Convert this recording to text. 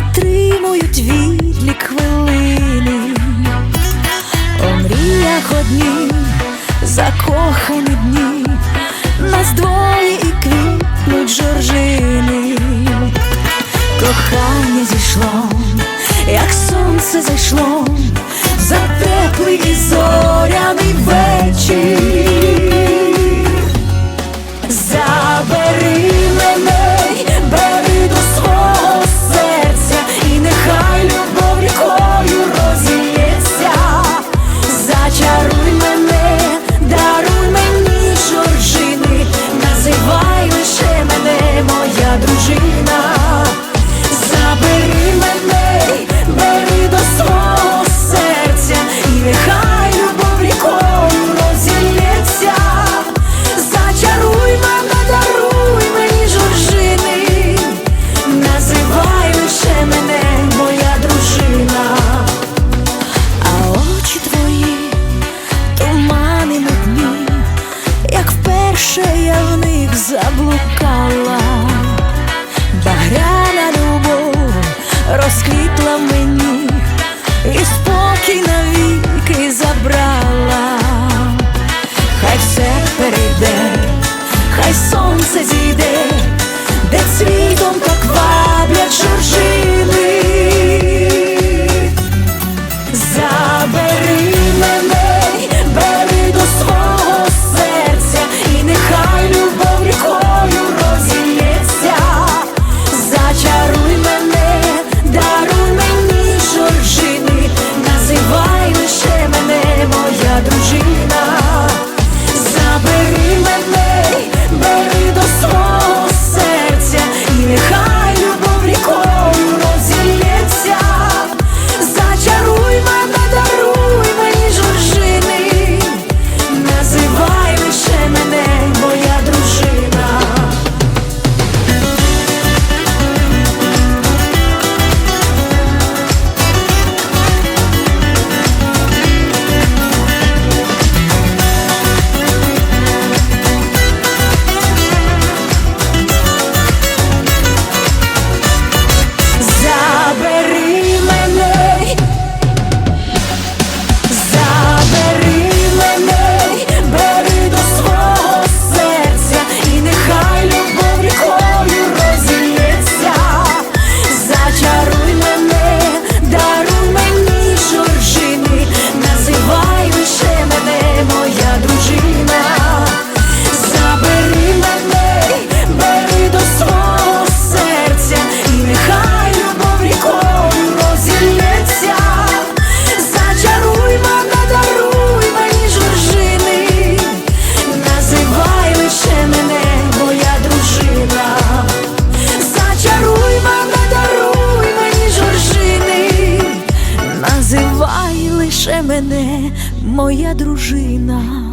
затримують вітлі хвилини, у мріях одні, закохані дні, нас двоє і квітнуть жоржини, кохання зійшло, як сонце зайшло, за теплий і зоряний вечір. Забери душе я в них заблукала, багряна любов розквітла мені, і спокій навіки забрала, хай все перейде, хай сонце зійде, де світом так ваблять. моя дружина.